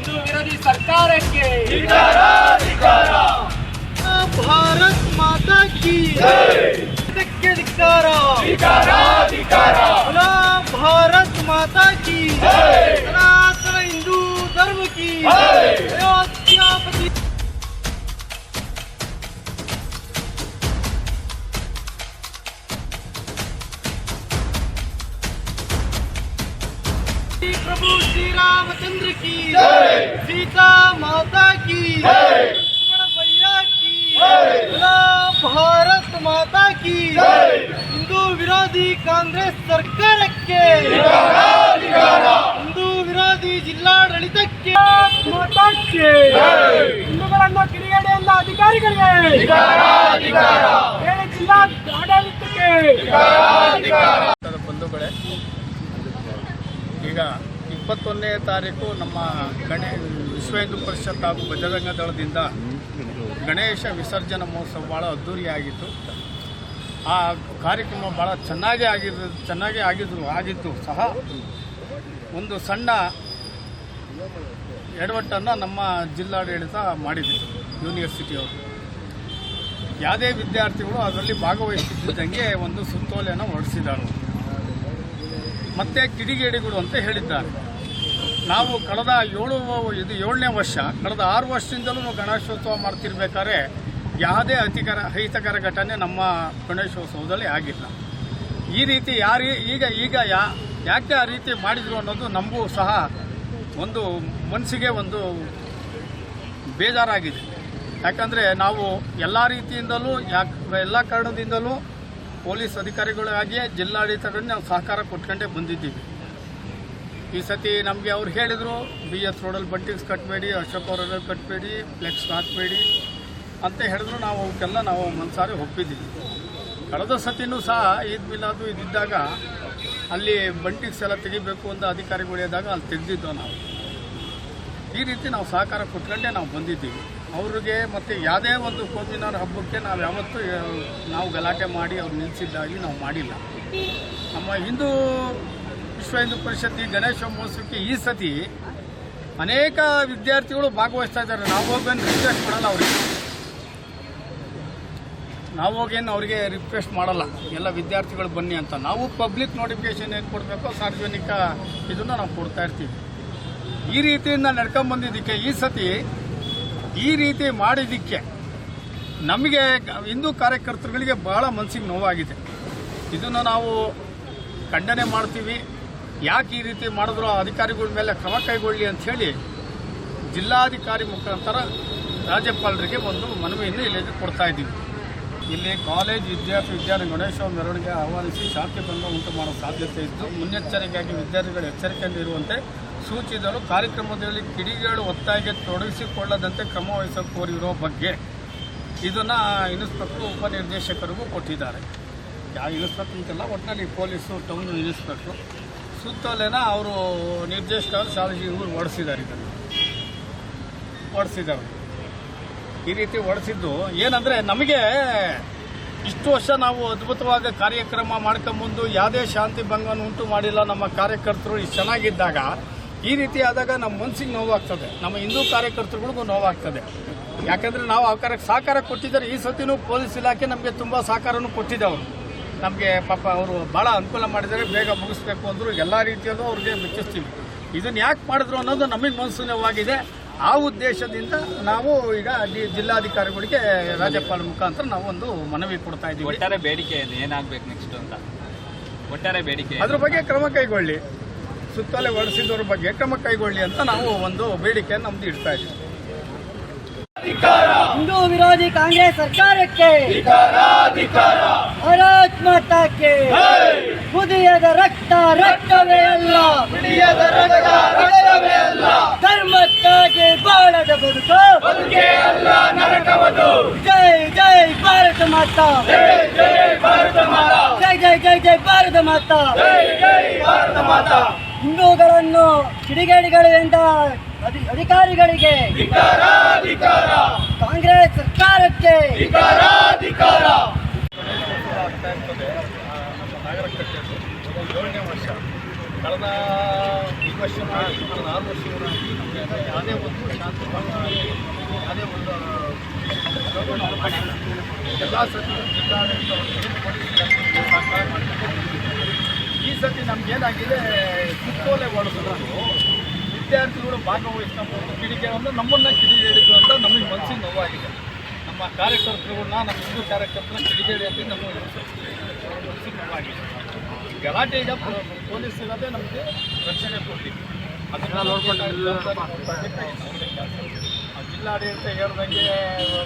ಹಿಂದೂ ವಿರೋಧಿ ಸರ್ಕಾರಕ್ಕೆ ಭಾರತ್ ಮಾತಾ ಕಿ. ಇದಕ್ಕೆ ಧಿಕ್ಕಾರ. ಶ್ರೀ ಪ್ರಭು ಶ್ರೀರಾಮಚಂದ್ರ ಕಿ ಸೀತಾ ಮಾತಾ ಕಿ ಕೃಷ್ಣಯ್ಯ ಕಿ ಭಾರತ್ ಮಾತಾ ಕಿ ಹಿಂದೂ ವಿರೋಧಿ ಕಾಂಗ್ರೆಸ್ ಸರ್ಕಾರಕ್ಕೆ ಹಿಂದೂ ವಿರೋಧಿ ಜಿಲ್ಲಾಡಳಿತಕ್ಕೆ ಮಾತಾಕ್ಕೆ ಹಿಂದೂಗಳನ್ನು ಕಿಡಿಗೇಡಿಯಲ್ಲ ಅಧಿಕಾರಿಗಳಿಗೆ ಜಿಲ್ಲಾ ಆಡಳಿತಕ್ಕೆ ಬಂಧುಗಳೇ ಈಗ ಇಪ್ಪತ್ತೊಂದನೇ ತಾರೀಕು ನಮ್ಮ ಗಣೇ ವಿಶ್ವ ಹಿಂದೂ ಪರಿಷತ್ ಹಾಗೂ ಬಜರಂಗ ದಳದಿಂದ ಗಣೇಶ ವಿಸರ್ಜನಾ ಮಹೋತ್ಸವ ಭಾಳ ಅದ್ಧೂರಿಯಾಗಿತ್ತು ಆ ಕಾರ್ಯಕ್ರಮ ಭಾಳ ಚೆನ್ನಾಗಿ ಆಗಿದ್ದು ಚೆನ್ನಾಗಿ ಆಗಿದ್ರು, ಆಗಿತ್ತು ಸಹ. ಒಂದು ಸಣ್ಣ ಎಡವಟ್ಟನ್ನು ನಮ್ಮ ಜಿಲ್ಲಾಡಳಿತ ಮಾಡಿದ್ರು ಯೂನಿವರ್ಸಿಟಿಯವರು ಯಾವುದೇ ವಿದ್ಯಾರ್ಥಿಗಳು ಅದರಲ್ಲಿ ಭಾಗವಹಿಸುತ್ತಿದ್ದಂಗೆ ಒಂದು ಸುತ್ತೋಲೆಯನ್ನು ಹೊರಡಿಸಿದ್ದಾರೆ ಮತ್ತೆ ಕಿಡಿಗೇಡಿಗಳು ಅಂತ ಹೇಳಿದ್ದಾರೆ. ನಾವು ಕಳೆದ ಏಳು ಇದು ಏಳನೇ ವರ್ಷ, ಕಳೆದ ಆರು ವರ್ಷದಿಂದಲೂ ನಾವು ಗಣೇಶೋತ್ಸವ ಮಾಡ್ತಿರ್ಬೇಕಾದ್ರೆ ಯಾವುದೇ ಅತಿಕರ ಅಹಿತಕರ ಘಟನೆ ನಮ್ಮ ಗಣೇಶೋತ್ಸವದಲ್ಲಿ ಆಗಿಲ್ಲ. ಈ ರೀತಿ ಯಾರು ಈಗ ಈಗ ಯಾ, ಯಾಕೆ ಆ ರೀತಿ ಮಾಡಿದ್ರು ಅನ್ನೋದು ನಮಗೂ ಸಹ ಒಂದು ಮನಸ್ಸಿಗೆ ಒಂದು ಬೇಜಾರಾಗಿದೆ. ಯಾಕಂದರೆ ನಾವು ಎಲ್ಲ ರೀತಿಯಿಂದಲೂ, ಯಾಕೆ, ಎಲ್ಲ ಕಾರಣದಿಂದಲೂ ಪೊಲೀಸ್ ಅಧಿಕಾರಿಗಳಾಗಿಯೇ ಜಿಲ್ಲಾಡಳಿತಗಳನ್ನ ನಾವು ಸಹಕಾರ ಕೊಟ್ಕೊಂಡೇ ಬಂದಿದ್ದೀವಿ. ಈ ಸತಿ ನಮಗೆ ಅವ್ರು ಹೇಳಿದರು ಬಿ ಎಸ್ ರೋಡಲ್ಲಿ ಬಂಟಿಂಗ್ಸ್ ಕಟ್ಟಬೇಡಿ ಅಶೋಕ್ ಅವರಲ್ಲಿ ಕಟ್ಟಬೇಡಿ ಫ್ಲೆಕ್ಸ್ ಹಾಕಬೇಡಿ ಅಂತ ಹೇಳಿದ್ರು. ನಾವು ಅವಕ್ಕೆಲ್ಲ ನಾವು ಮನ್ಸಾರಿ ಒಪ್ಪಿದ್ದೀವಿ. ಕಳೆದ ಸತಿನೂ ಸಹ ಈದ್ ಮಿಲಾದು ಇದ್ದಿದ್ದಾಗ ಅಲ್ಲಿ ಬಂಟಿಂಗ್ಸ್ ಎಲ್ಲ ತೆಗಿಬೇಕು ಅಂತ ಅಧಿಕಾರಿಗಳು ಹೇಳಿದಾಗ ಅಲ್ಲಿ ತೆಗೆದಿದ್ದೋ ನಾವು. ಈ ರೀತಿ ನಾವು ಸಹಕಾರ ಕೊಟ್ಕೊಂಡೇ ನಾವು ಬಂದಿದ್ದೀವಿ. ಅವ್ರಿಗೆ ಮತ್ತು ಯಾವುದೇ ಒಂದು ಕೋಮಿನಾರ್ ಹಬ್ಬಕ್ಕೆ ನಾವು ಯಾವತ್ತೂ ನಾವು ಗಲಾಟೆ ಮಾಡಿ ಅವ್ರು ನಿಲ್ಲಿಸಿದ್ದಾಗಿ ನಾವು ಮಾಡಿಲ್ಲ. ನಮ್ಮ ಹಿಂದೂ ವಿಶ್ವ ಹಿಂದೂ ಪರಿಷತ್ ಗಣೇಶ ಮಹೋತ್ಸವಕ್ಕೆ ಈ ಸತಿ ಅನೇಕ ವಿದ್ಯಾರ್ಥಿಗಳು ಭಾಗವಹಿಸ್ತಾ ಇದ್ದಾರೆ. ನಾವು ಹೋಗೇನು ರಿಕ್ವೆಸ್ಟ್ ಮಾಡಲ್ಲ ಅವ್ರಿಗೆ. ನಾವು ಹೋಗೇನು ಅವರಿಗೆ ರಿಕ್ವೆಸ್ಟ್ ಮಾಡಲ್ಲ. ಎಲ್ಲ ವಿದ್ಯಾರ್ಥಿಗಳು ಬನ್ನಿ ಅಂತ. ನಾವು ಪಬ್ಲಿಕ್ ನೋಟಿಫಿಕೇಶನ್ ಏನು ಕೊಡಬೇಕೋ ಸಾರ್ವಜನಿಕ ಇದನ್ನು ನಾವು ಕೊಡ್ತಾ ಇರ್ತೀವಿ. ಈ ರೀತಿಯಿಂದ ನಡ್ಕೊಂಬಂದಿದ್ದಕ್ಕೆ ಈ ಸತಿ ಈ ರೀತಿ ಮಾಡಿದ್ದಕ್ಕೆ ನಮಗೆ ಹಿಂದೂ ಕಾರ್ಯಕರ್ತರುಗಳಿಗೆ ಬಹಳ ಮನಸ್ಸಿಗೆ ನೋವಾಗಿದೆ. ಇದನ್ನು ನಾವು ಖಂಡನೆ ಮಾಡ್ತೀವಿ. ಯಾಕೆ ಈ ರೀತಿ ಮಾಡಿದ್ರು? ಅಧಿಕಾರಿಗಳ ಮೇಲೆ ಕ್ರಮ ಕೈಗೊಳ್ಳಿ ಅಂಥೇಳಿ ಜಿಲ್ಲಾಧಿಕಾರಿ ಮುಖಾಂತರ ರಾಜ್ಯಪಾಲರಿಗೆ ಒಂದು ಮನವಿಯನ್ನು ಇಲ್ಲಿ ಕೊಡ್ತಾ ಇದ್ದೀವಿ. ಇಲ್ಲಿ ಕಾಲೇಜ್ ವಿದ್ಯಾರ್ಥಿ ವಿದ್ಯಾರ್ಥಿ ಗಣೇಶ ಮೆರವಣಿಗೆ ಆಹ್ವಾನಿಸಿ ಶಾಂತಿ ಭಂಗ ಉಂಟು ಮಾಡುವ ಸಾಧ್ಯತೆ ಇದ್ದು, ಮುನ್ನೆಚ್ಚರಿಕೆಯಾಗಿ ವಿದ್ಯಾರ್ಥಿಗಳು ಎಚ್ಚರಿಕೆಯಿಂದ ಇರುವಂತೆ ಸೂಚಿಸಲು ಕಾರ್ಯಕ್ರಮದಲ್ಲಿ ಕಿಡಿಗೇಡು ಒತ್ತಾಯಕ್ಕೆ ತೊಡಗಿಸಿಕೊಳ್ಳದಂತೆ ಕ್ರಮ ಕೋರಿರೋ ಬಗ್ಗೆ ಇದನ್ನು ಇನ್ಸ್ಪೆಕ್ಟರ್ ಉಪನಿರ್ದೇಶಕರಿಗೂ ಕೊಟ್ಟಿದ್ದಾರೆ. ಯಾವ ಇನ್ಸ್ಪೆಕ್ಟರ್ ಅಂತೆಲ್ಲ ಒಟ್ಟಿನಲ್ಲಿ ಪೊಲೀಸು, ಟೌನ್ ಇನ್ಸ್ಪೆಕ್ಟ್ರು. ಸುತ್ತಲೇನ ಅವರು ನಿರ್ದೇಶಕರು ಶಾಲೆಗೆ ಇವರು ಹೊಡೆಸಿದ್ದಾರೆ ಇದನ್ನು. ಹೊಡೆಸಿದ್ದಾರೆ. ಈ ರೀತಿ ಹೊಡೆಸಿದ್ದು ಏನಂದರೆ ನಮಗೆ ಇಷ್ಟು ವರ್ಷ ನಾವು ಅದ್ಭುತವಾದ ಕಾರ್ಯಕ್ರಮ ಮಾಡ್ಕೊಂಬಂದು ಯಾವುದೇ ಶಾಂತಿ ಭಂಗವನ್ನು ಉಂಟು ಮಾಡಿಲ್ಲ ನಮ್ಮ ಕಾರ್ಯಕರ್ತರು, ಇಷ್ಟು ಚೆನ್ನಾಗಿದ್ದಾಗ ಈ ರೀತಿ ಆದಾಗ ನಮ್ಮ ಮನಸ್ಸಿಗೆ ನೋವಾಗ್ತದೆ. ನಮ್ಮ ಹಿಂದೂ ಕಾರ್ಯಕರ್ತರುಗಳಿಗೂ ನೋವಾಗ್ತದೆ. ಯಾಕಂದರೆ ನಾವು ಅವಕಾರ ಸಹಕಾರ ಕೊಟ್ಟಿದ್ದಾರೆ. ಈ ಸತಿನೂ ಪೊಲೀಸ್ ಇಲಾಖೆ ನಮಗೆ ತುಂಬ ಸಹಕಾರನೂ ಕೊಟ್ಟಿದೆ ಅವರು. ನಮಗೆ ಪಾಪ ಅವರು ಭಾಳ ಅನುಕೂಲ ಮಾಡಿದರೆ ಬೇಗ ಮುಗಿಸ್ಬೇಕು ಅಂದರು ಎಲ್ಲ ರೀತಿಯಲ್ಲೂ ಅವ್ರಿಗೆ ಮೆಚ್ಚಿಸ್ತೀವಿ. ಇದನ್ನು ಯಾಕೆ ಮಾಡಿದ್ರು ಅನ್ನೋದು ನಮಗೆ ಮನಸ್ಸು ನೋವಾಗಿದೆ. ಆ ಉದ್ದೇಶದಿಂದ ನಾವು ಈಗ ಜಿಲ್ಲಾಧಿಕಾರಿಗಳಿಗೆ ರಾಜ್ಯಪಾಲ ಮುಖಾಂತರ ನಾವು ಒಂದು ಮನವಿ ಕೊಡ್ತಾ ಇದ್ದೀವಿ. ಒಟ್ಟಾರೆ ಬೇಡಿಕೆ ಇದೆ. ಏನಾಗಬೇಕು ನೆಕ್ಸ್ಟ್ ಅಂತ? ಒಟ್ಟಾರೆ ಬೇಡಿಕೆ? ಅದ್ರ ಬಗ್ಗೆ ಕ್ರಮ ಕೈಗೊಳ್ಳಿ. ಸುತ್ತಲೇ ಹೊಡೆಸಿದವ್ರ ಬಗ್ಗೆ ಕ್ರಮ ಕೈಗೊಳ್ಳಿ ಅಂತ ನಾವು ಒಂದು ಬೇಡಿಕೆ ನಮ್ದು ಇಡ್ತಾ ಇದ್ದೀವಿ. ಹಿಂದೂ ವಿರೋಧಿ ಕಾಂಗ್ರೆಸ್ ಸರ್ಕಾರಕ್ಕೆ ಭಾರತ್ ಮಾತಾಕ್ಕೆ ಕುದಿಯದ ರಕ್ತ ರಕ್ತವೇ ಅಲ್ಲ. ಧರ್ಮಕ್ಕಾಗಿ ಬಾಳದ ಬದುಕು ಜೈ ಜೈ ಭಾರತ ಮಾತಾ. ಜೈ ಜೈ ಜೈ ಜೈ ಭಾರತ ಮಾತಾ. ಹಿಂದೂಗಳನ್ನು ಕಿಡಿಗೇಡಿಗಳಿಂದ ಅಧಿ- ಅಧಿಕಾರಿಗಳಿಗೆ ಕಾಂಗ್ರೆಸ್ ಸರ್ಕಾರಕ್ಕೆ ಏಳನೇ ವರ್ಷ ಕಳೆದ ಈ ವರ್ಷ ಕಳೆದ ಆರು ವರ್ಷಗಳಾಗಿ ನಮಗೆ ಯಾವುದೇ ಒಂದು ಶಾಂತಿ ಯಾವುದೇ ಒಂದು. ಎಲ್ಲ ಸರ್ಕಾರ ಜಿಲ್ಲಾಡಳಿತ ಸಹಕಾರ ಈ ಸತಿ ನಮ್ಗೇನಾಗಿದೆ ಸುತ್ತೋಲೆ ಹೊಡೆದ್ರು ವಿದ್ಯಾರ್ಥಿಗಳು ಭಾಗವಹಿಸ್ಕೊಂಡು ಅಂದ್ರೆ ನಮ್ಮನ್ನು ಕಿಡಿಗೇಡಿದ್ರು ಅಂತ ನಮಗೆ ಮನಸ್ಸಿಗೆ ನೋವಾಗಿದೆ. ನಮ್ಮ ಕಾರ್ಯಕರ್ತರುಗಳನ್ನ ನಮ್ಮ ಹಿಂದೂ ಕಾರ್ಯಕರ್ತರನ್ನ ಕಿಡಿಗೇಡಿ ಅಂತ ನಮಗೆ ಮನಸ್ಸಿಗೆ ನೋವಾಗಿದೆ. ಗಲಾಟೆ ಈಗ ಪೊಲೀಸ್ ಇರೋದೆ ನಮಗೆ ರಕ್ಷಣೆ ಕೊಟ್ಟಿದ್ದು ಅದನ್ನ ನೋಡ್ಕೊಂಡು ಜಿಲ್ಲಾಡಳಿತ ಹೇಳ್ದಂಗೆ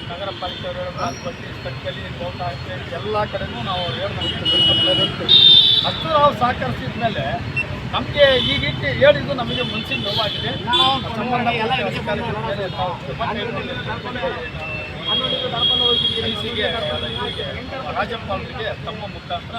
ನಗರ ಪಾಲಿಕೆಯವರು ಹೇಳ್ದಂಗೆ ಕಟ್ಕಲಿ ತೋಟ ಎಲ್ಲ ಕಡೆನೂ ನಾವು ಹೇಳ್ದಂಗೆ ನಾವು ಸಹಕರಿಸಿದ ಮೇಲೆ ನಮಗೆ ಈ ರೀತಿ ಹೇಳಿದ್ದು ನಮಗೆ ಮನಸ್ಸಿಗೆ ನೋವಾಗಿದೆ. ರಾಜ್ಯಪಾಲರಿಗೆ ತಮ್ಮ ಮುಖಾಂತರ